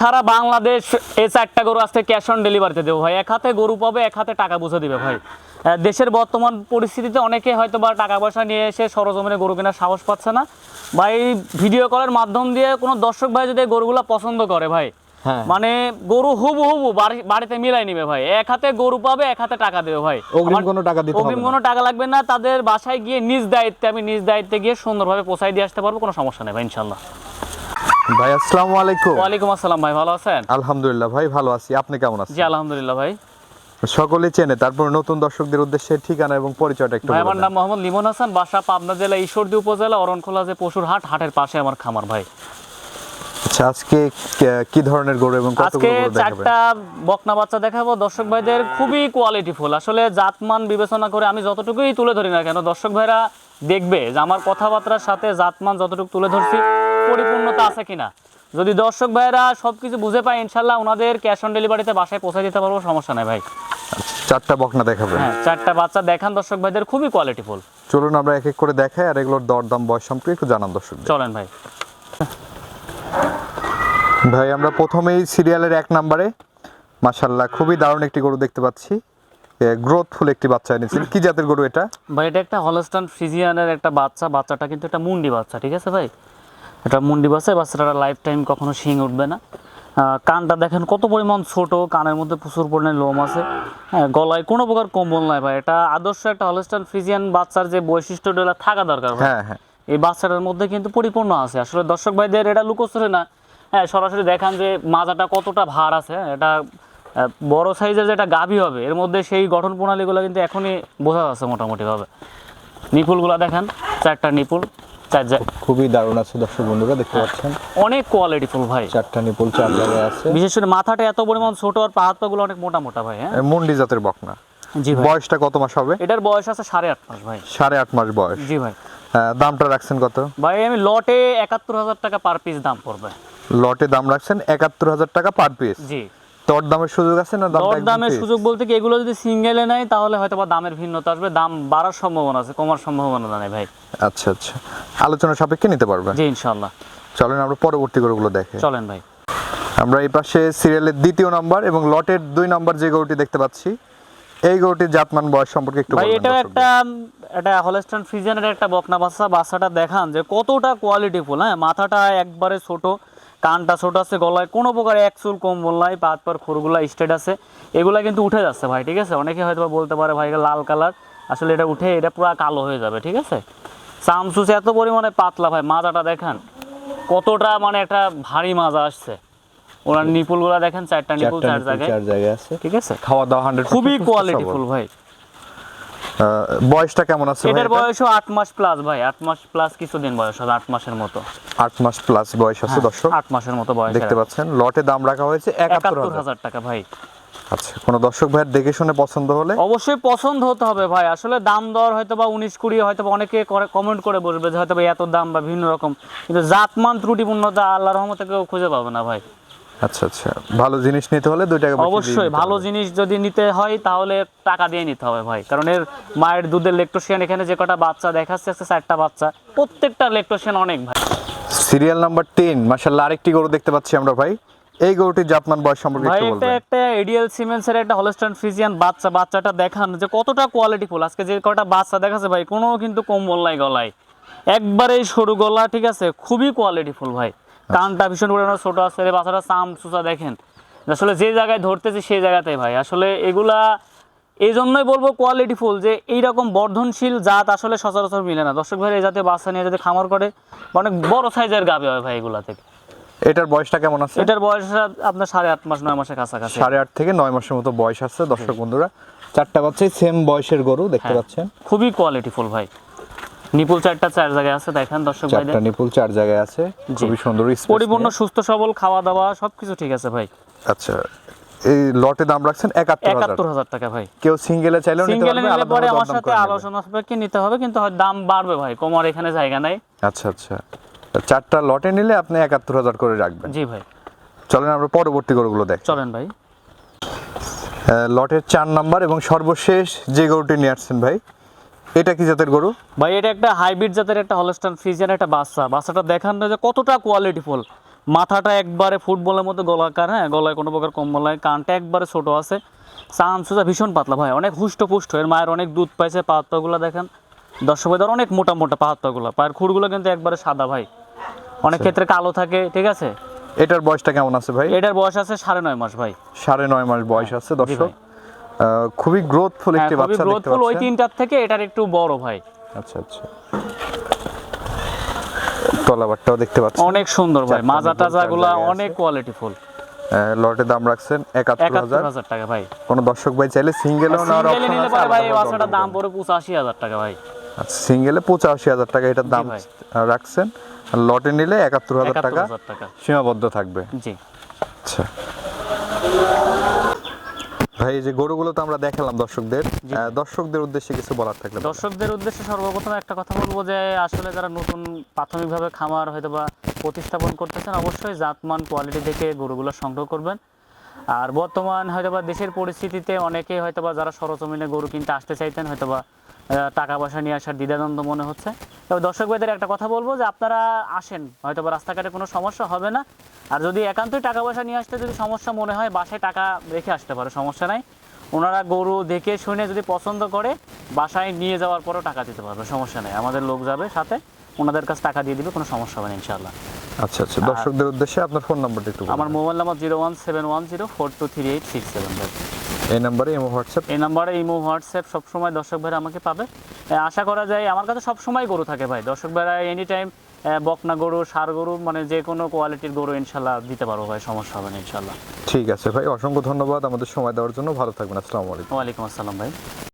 সারা বাংলাদেশ এই চারটা গরু আসতে ক্যাশ অন ডেলিভারিতে দেবো ভাই। এক হাতে গরু পাবে এক হাতে টাকা বুঝে দিবে ভাই। দেশের বর্তমান পরিস্থিতিতে অনেকে হয়তো বা টাকা পয়সা নিয়ে এসে সরজমিনে গরু কেনার সাহস পাচ্ছে না। ভাই ভিডিও কলের মাধ্যম দিয়ে কোনো দর্শক ভাই যদি গরুগুলা পছন্দ করে ভাই হ্যাঁ। মানে গরু হুবু হুবু বাড়িতে মিলাই নিবে ভাই। এক হাতে গরু পাবে এক হাতে টাকা দেবে ভাই। অগ্রিম কোনো টাকা দিতে অগ্রিম কোনো টাকা লাগবে না তাদের বাসায় গিয়ে নিজ দায়িত্বে আমি নিজ দায়িত্বে গিয়ে সুন্দরভাবে পৌঁছাই দিয়ে আসতে পারব কোনো সমস্যা নেই ভাই ইনশাল্লাহ। ভাই আসসালামু আলাইকুম। ওয়ালাইকুম আসসালাম ভাই ভালো আছেন? আলহামদুলিল্লাহ ভাই ভালো আছি। আপনি কেমন আছেন? জি আলহামদুলিল্লাহ ভাই। সকলে চেনে তারপর নতুন দর্শকদের উদ্দেশ্যে ঠিকানা এবং পরিচয়টা একটু ভাই আমার নাম মোহাম্মদ লিমন হাসান বাসা পাবনা জেলা ঈশ্বরদী উপজেলা অরণখোলা যে পশুর হাট হাটের পাশে আমার খামার ভাই। আচ্ছা আজকে কি ধরনের গরু এবং কতগুলো আজকে চারটা বকনা বাচ্চা দেখাবো। দর্শক ভাইদের খুবই কোয়ালিটিফুল আসলে জাতমান বিবেচনা করে আমি যতটুকুই তুলে ধরি না কেন দর্শক ভাইরা দেখবে যে আমার কথাবার্তার সাথে জাতমান যতটুকু তুলে ধরছি পরিপূর্ণতা আছে কিনা। যদি দর্শক ভাইরা সবকিছু বুঝে পায় ইনশাল্লাহ ওনাদের ক্যাশ অন ডেলিভারিতে বাসায় পৌঁছে দিতে পারব সমস্যা নাই ভাই। চারটা বকনা দেখাবেন। হ্যাঁ চারটা বাচ্চা দেখান দর্শক ভাইদের খুবই কোয়ালিটিফুল চলুন আমরা এক এক করে দেখাই আর এগুলোর দরদাম বয়স সম্পর্কে একটু জানান দর্শক চলেন ভাই। ভাই আমরা প্রথমেই সিরিয়ালের এক নম্বরে মাশাল্লাহ খুবই দারুণ একটি গরু দেখতে পাচ্ছি। গ্রোথফুল একটি বাচ্চা এনেছেন। কি জাতের গরু এটা? ভাই এটা একটা হলস্টান ফ্রিজিয়ানের একটা বাচ্চা। বাচ্চাটা কিন্তু একটা মুন্ডি বাচ্চা ঠিক আছে ভাই? এটা মুন্ডি বাচ্চা বাচ্চাটা লাইফ টাইম কখনো শিং উঠবে না। কানটা দেখেন কত পরিমাণ ছোট কানের মধ্যে প্রচুর পরিমাণে লোম আছে। হ্যাঁ গলায় কোনো প্রকার কম্বল নাই ভাই। এটা আদর্শ একটা হলস্টান ফ্রিজিয়ান বাচ্চার যে বৈশিষ্ট্যটা থাকা দরকার হ্যাঁ হ্যাঁ। এই বাচ্চাটার মধ্যে কিন্তু পরিপূর্ণ আছে। আসলে দর্শক ভাইদের এটা লুকোচরে না। হ্যাঁ সরাসরি দেখান যে মাজাটা কতটা ভার আছে হ্যাঁ, এটা বড় সাইজের যেটা গাভী হবে এর মধ্যে সেই গঠন প্রণালীগুলো কিন্তু এখনই বোঝা যাচ্ছে মোটামুটিভাবে। নিপুলগুলো দেখেন চারটা নিপুল চার খুবই দারুণ আছে দর্শক বন্ধুরা দেখতে পাচ্ছেন। অনেক কোয়ালিটিফুল ভাই। চারটা নিপুল চার জায়গায় আছে। বিশেষ করে মাথাটা এত পরিমাণ ছোট আর পাহাড় পাগুলো অনেক মোটা মোটা ভাই হ্যাঁ। মুন্ডি জাতের বকনা। জি ভাই। বয়সটা কত মাস হবে? এটার বয়স আছে সাড়ে আট মাস ভাই। সাড়ে আট মাস বয়স। জি ভাই। দামটা রাখছেন কত? ভাই আমি লটে একাত্তর হাজার টাকা পার পিস দাম পড়বে। লটে দাম রাখছেন একাত্তর হাজার টাকা পার পিস জি। দর দামের সুযোগ আছে না দামটা দর দামের সুযোগ বলতে কি এগুলো যদি সিঙ্গেলে নেয় তাহলে হয়তো বা দামের ভিন্নতা আসবে। দাম বাড়ার সম্ভাবনা আছে কমার সম্ভাবনা নেই ভাই। আচ্ছা আচ্ছা। আলোচনা সাপেক্ষে নিতে পারবেন জি ইনশাল্লাহ চলেন আমরা পরবর্তী গরুগুলো দেখে। চলেন ভাই। আমরা এই পাশে সিরিয়ালের দ্বিতীয় নাম্বার এবং লটের দুই নাম্বার যে গরুটি দেখতে পাচ্ছি এই গরুটির জাতমান বয়স সম্পর্কে একটু ভাই এটাও একটা এটা হলস্টান ফ্রিজেনের একটা বকনা বাচ্চা বাচ্চাটা দেখান যে কতটা কোয়ালিটিফুল হ্যাঁ? মাথাটা একবারে ছোট কানটা ছোট আছে গলায় কোনো প্রকার এক চুল কম্বল নাই পাত পার খোরগুলা স্টেট আছে। এগুলা কিন্তু উঠে যাচ্ছে ভাই ঠিক আছে? অনেকে হয়তো বলতে পারে ভাই লাল কালার। আসলে এটা উঠে এটা পুরো কালো হয়ে যাবে ঠিক আছে? চামচুস এত পরিমাণে পাতলা ভাই মাজাটা দেখেন কতটা মানে একটা ভারী মাজা আসছে। ওনার নিপুলগুলা দেখেন চারটা নিপুল চার জায়গায় চার জায়গায় আছে। ঠিক আছে? খাওয়া দাওয়া হান্ড্রেড খুবই কোয়ালিটিফুল ভাই। বয়সটা কেমন আছে ভাই এটার বয়সও আট মাস প্লাস ভাই আট মাস প্লাস কিছুদিন বয়স হবে আট মাসের মতো। আট মাস প্লাস বয়স আছে হ্যাঁ, দর্শক। আট মাসের মতো বয়স দেখতে পাচ্ছেন লটে দাম রাখা হয়েছে একাত্তর একাত্তর হাজার হাজার টাকা ভাই। আচ্ছা কোনো দর্শক ভাইয়ের দেখে শুনে পছন্দ হলে? অবশ্যই পছন্দ হতে হবে ভাই। আসলে দাম দর হয়তো বা উনিশ কুড়ি হয়তো বা অনেকে কমেন্ট করে বসবে যে হয়তো বা এত দাম বা ভিন্ন রকম। কিন্তু জাতমান ত্রুটিপূর্ণতা আল্লাহ রহমতে কেউ খুঁজে পাবে না ভাই। আচ্ছা আচ্ছা। ভালো জিনিস নিতে হলে দুই টাকা অবশ্যই ভালো জিনিস যদি নিতে হয় তাহলে টাকা দিয়ে নিতে হবে ভাই। কারণ এর মায়ের দুধের লেকটোশিয়ান এখানে যে কটা বাচ্চা দেখাচ্ছে আছে চারটা বাচ্চা। প্রত্যেকটা লেকটোশিয়ান অনেক ভাই। সিরিয়াল নাম্বার তিন মাসাল্লাহ আরেকটি গরু দেখতে পাচ্ছি আমরা ভাই। এই গরুটির জাতমান বয়স সম্পর্কে ভাই একটু একটা এডিএল সিমেন্সের একটা হলস্টাইন ফ্রিজিয়ান বাচ্চা বাচ্চাটা দেখান যে কতটা কোয়ালিটিফুল আজকে যে কটা বাচ্চা দেখাচ্ছে ভাই কোনো কিন্তু কম্বল নাই গলায়। একবারেই সরু গলা ঠিক আছে? খুবই কোয়ালিটিফুল ভাই। কানটা ভীষণ পরিমাণে ছোট আছে বাচ্চাটা চাম চুচা দেখেন। আসলে যে জায়গায় ধরতেছি সেই জায়গাতেই ভাই। আসলে এগুলা এই জন্যই বলব কোয়ালিটি ফুল যে এইরকম বর্ধনশীল জাত আসলে সচরাচর মিলে না। দর্শক ভাই এই জাতীয় বাচ্চা নিয়ে যাতে খামার করে অনেক বড় সাইজের গাবে হয় ভাই এগুলা থেকে। এটার বয়সটা কেমন আছে? এটার বয়স আপনার সাড়ে আট মাস নয় মাসের কাছাকাছি। সাড়ে আট থেকে নয় মাসের মতো বয়স আছে দর্শক বন্ধুরা। চারটা বাচ্চাই সেম বয়সের গরু দেখতে হ্যাঁ। পাচ্ছেন। খুবই কোয়ালিটিফুল ভাই। নিপুল চারটা চার জায়গায় আছে দেখেন দর্শক ভাইদের। চারটা নিপুল চার জায়গায় আছে খুবই সুন্দর পরিপূর্ণ সুস্থ সবল খাওয়া দাওয়া সবকিছু ঠিক আছে ভাই। আচ্ছা এই লটে দাম রাখছেন একাত্তর হাজার। টাকা ভাই। কেউ সিঙ্গেলে চাইলেও নিতে নিলে পরে আমার সাথে আলোচনা সাপেক্ষে নিতে হবে কিন্তু দাম বাড়বে ভাই কমার এখানে জায়গা নাই। আচ্ছা আচ্ছা। চারটা লটে নিলে আপনি একাত্তর হাজার করে রাখবেন। জি ভাই। চলেন আমরা পরবর্তী গরুগুলো দেখ। চলেন ভাই। লটের চার নাম্বার এবং সর্বশেষ যে গরুটি নিয়ে আসছেন ভাই এটা কি জাতের গরু? ভাই এটা একটা হাইব্রিড জাতের একটা হলস্টান ফ্রিজিয়ান একটা বাচ্চা। বাচ্চাটা দেখান না যে কতটা কোয়ালিটিফুল মাথাটা একবারে ফুটবলের মতো গলাকার হ্যাঁ? গলায় কোনো প্রকার কম্বল নাই কানটা একবারে ছোট আছে। চান সোজা ভীষণ পাতলা ভাই অনেক হুষ্ট পুষ্ট এর মায়ের অনেক দুধ পাইছে পাহাত্তাগুলো দেখেন। দর্শক ভাইদের অনেক মোটা মোটা পাহাত্তাগুলো পায়ের খুঁড়গুলো কিন্তু একবারে সাদা ভাই। অনেক ক্ষেত্রে কালো থাকে ঠিক আছে? এটার বয়সটা কেমন আছে ভাই? এটার বয়স আছে সাড়ে নয় মাস ভাই। সাড়ে নয় মাস বয়স আছে দর্শক। খুবই গ্রোথফুল হ্যাঁ একটি বাচ্চা দেখতে গ্রোথফুল ওই তিনটার থেকে এটার একটু বড় ভাই। আচ্ছা আচ্ছা। তলাবারটাও দেখতে পাচ্ছেন। অনেক সুন্দর ভাই মাজা টাজা গুলা অনেক কোয়ালিটি ফুল আহ, দাম রাখছেন একাত্তর হাজার। টাকা ভাই। কোনো দর্শক ভাই চাইলে সিঙ্গেলও সিঙ্গেলে অপশন নিলে পরে ভাই এই বাচ্চাটার দাম পড়ে পঁচাশি হাজার টাকা ভাই। আচ্ছা সিঙ্গেলে পঁচাশি হাজার টাকা এটার দাম রাখছেন। আর লটে নিলে একাত্তর হাজার একাত্তর টাকা হাজার টাকা। সীমাবদ্ধ থাকবে। জি। আচ্ছা। ভাই এই যে গরুগুলো তো আমরা দেখালাম দর্শকদের। দর্শকদের উদ্দেশ্যে কিছু বলার থাকলে দর্শকদের উদ্দেশ্যে সর্বপ্রথম একটা কথা বলব যে আসলে যারা নতুন প্রাথমিকভাবে খামার হয়তো বা প্রতিস্থাপন করতেছেন অবশ্যই জাতমান কোয়ালিটি দেখে গরুগুলো সংগ্রহ করবেন। আর বর্তমান হয়তোবা দেশের পরিস্থিতিতে অনেকে হয়তোবা যারা সরজমিনে গরু কিনতে আসতে চাইতেন, হয়তোবা টাকা পয়সা নিয়ে আসার দ্বিধাদ্বন্দ্ব মনে হচ্ছে। তবে দর্শক ভাইদের একটা কথা বলব যে আপনারা আসেন, হয়তোবা রাস্তাঘাটে কোনো সমস্যা হবে না। আর যদি একান্তই টাকা পয়সা নিয়ে আসতে যদি সমস্যা মনে হয়, বাসায় টাকা রেখে আসতে পারে, সমস্যা নাই। ওনারা গরু দেখে শুনে যদি পছন্দ করে, বাসায় নিয়ে যাওয়ার পরও টাকা দিতে পারবে, সমস্যা নেই। আমাদের লোক যাবে সাথে, ওনাদের কাছে টাকা দিয়ে দিবে, কোনো সমস্যা হবে না ইনশাল্লাহ আচ্ছা আচ্ছা। দর্শকদের উদ্দেশ্যে আপনার ফোন নাম্বারটা একটু আমার mobile number zero one seven one zero four two three eight six seven এই নাম্বারে এমো হোয়াটসঅ্যাপ? এই নাম্বারে ইমো হোয়াটসঅ্যাপ সবসময় দর্শক ভাইরা আমাকে পাবে। আশা করা যায় আমার কাছে সবসময় গরু থাকে ভাই। দর্শক ভাইরা এনি টাইম বকনা গরু সার গরু মানে যে কোনো কোয়ালিটির গরু ইনশাল্লাহ দিতে পারব ভাই সমস্যা হবে না ইনশাল্লাহ। ঠিক আছে ভাই অসংখ্য ধন্যবাদ আমাদের সময় দেওয়ার জন্য। ভালো থাকবেন আসসালামু আলাইকুম। ওয়ালাইকুম আসসালাম ভাই।